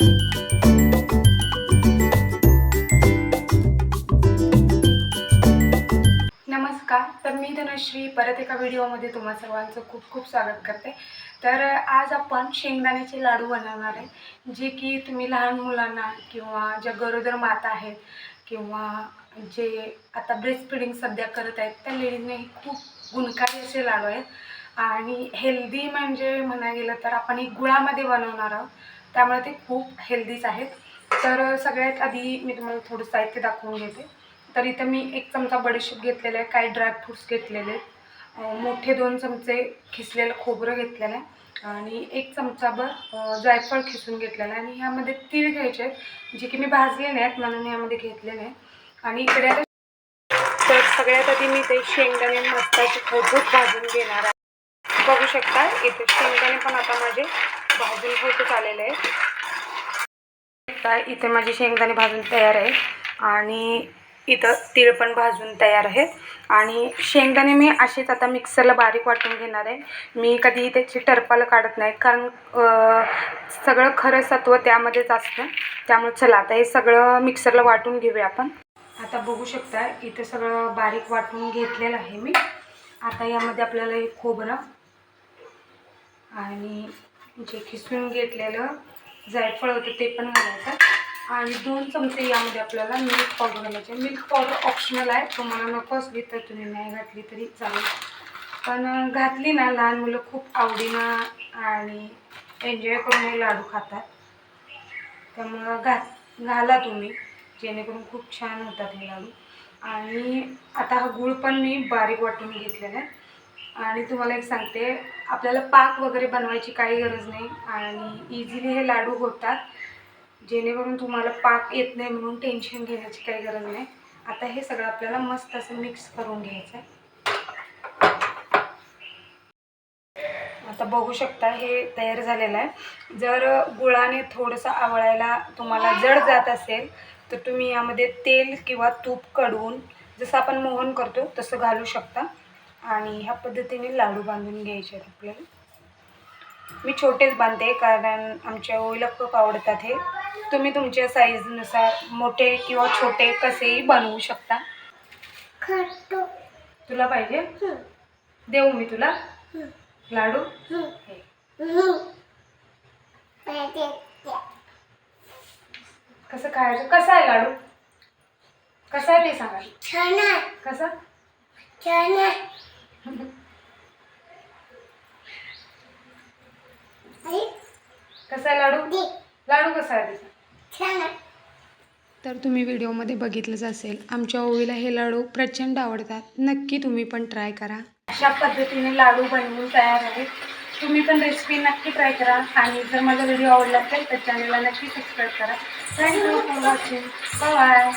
नमस्कार तर मी धनश्री परत एका व्हिडिओमध्ये तुम्हा सर्वांचं खूप खूप स्वागत करते. तर आज आपण शेंगदाण्याचे लाडू बनवणार आहे जे की तुम्ही लहान मुलांना किंवा ज्या गरोदर माता आहेत किंवा जे आता ब्रेस्ट फिडिंग सध्या करत आहेत त्या लेडीजने हे खूप गुणकारी असे लाडू आहेत. आणि हेल्दी म्हणजे म्हणा गेलं तर आपण हे गुळामध्ये बनवणार आहोत. त्यामुळे ते खूप हेल्दीच आहेत. तर सगळ्यात आधी मी तुम्हाला थोडं साहित्य दाखवून घेते. तर इथं मी एक चमचा बडीशेप घेतलेला आहे काही ड्रायफ्रूट्स घेतलेले आहेत. मोठे दोन चमचे खिसलेलं खोबरं घेतलेलं आहे. आणि एक चमचाभर जायफळ खिसून घेतलेलं आहे. आणि ह्यामध्ये तीळ घ्यायचे आहेत जे की मी भाजले नाहीत म्हणून यामध्ये घेतले नाही आणि इकडे तर सगळ्यात आधी मी ते शेंगदाणे मस्ताची खरबूज भाजून घेणार आहे. बघू शकता. इथे शेंगदाणे पण आता माझे भाजून होतच आलेले आहेत. इथे माझे शेंगदाणे भाजून तयार आहे. आणि इथं तीळ पण भाजून तयार आहेत आणि शेंगदाणे मी असेच आता मिक्सरला बारीक वाटून घेणार आहे. मी कधी त्याची टरपालं काढत नाही. कारण सगळं खरं सत्व त्यामध्येच असतं. त्यामुळे चला आता हे सगळं मिक्सरला वाटून घेऊया आपण. आता बघू शकता इथे सगळं बारीक वाटून घेतलेलं आहे मी. आता यामध्ये आपल्याला हे खोबरं आणि जे खिसून घेतलेलं जायफळ होतं ते पण घालायचं. आणि दोन चमचे यामध्ये आपल्याला मिल्क पावडर घालायचे. मिल्क पावडर ऑप्शनल आहे. तुम्हाला नको असली तर तुम्ही नाही घातली तरी चालेल. पण घातली ना लहान मुलं खूप आवडीनं आणि एन्जॉय करून हे लाडू खातात. त्यामुळं घात घाला तुम्ही जेणेकरून खूप छान होतात हे लाडू. आणि आता हा गूळ पण मी बारीक वाटून घेतलेला आहे. आणि तुम्हाला एक सांगते आपल्याला पाक वगैरे बनवायची काही गरज नाही आणि इझिली हे लाडू होतात. जेणेकरून तुम्हाला पाक येत नाही म्हणून टेन्शन घेण्याची काही गरज नाही. आता हे सगळं आपल्याला मस्त असं मिक्स करून घ्यायचं आहे आता बघू शकता हे तयार झालेलं आहे. जर गुळाने थोडंसं आवळायला तुम्हाला जड जात असेल तर तुम्ही यामध्ये तेल किंवा तूप कडवून जसं आपण मोहन करतो तसं घालू शकता. आणि ह्या पद्धतीने लाडू बांधून घ्यायचे आहेत आपल्याला. मी छोटेच बांधते कारण आमच्या ओईला खूप आवडतात हे. तुम्ही तुमच्या साईजनुसार मोठे किंवा छोटे कसेही बनवू शकता. तुला पाहिजे? देऊ मी तुला. लाडू. कसं खायचं? कसं आहे लाडू? कसं आहे ते सांगा. कसं? कसं आहे लाडू? लाडू कसा आहे? त्याचा तर तुम्ही व्हिडिओमध्ये बघितलंच असेल आमच्या ओवीला हे लाडू प्रचंड आवडतात. नक्की तुम्ही पण ट्राय करा. अशा पद्धतीने लाडू बनवून तयार आहेत. तुम्ही पण रेसिपी नक्की ट्राय करा. आणि जर माझा व्हिडिओ आवडला असेल तर चॅनलला नक्की सबस्क्राईब करा. Thank you for watching bye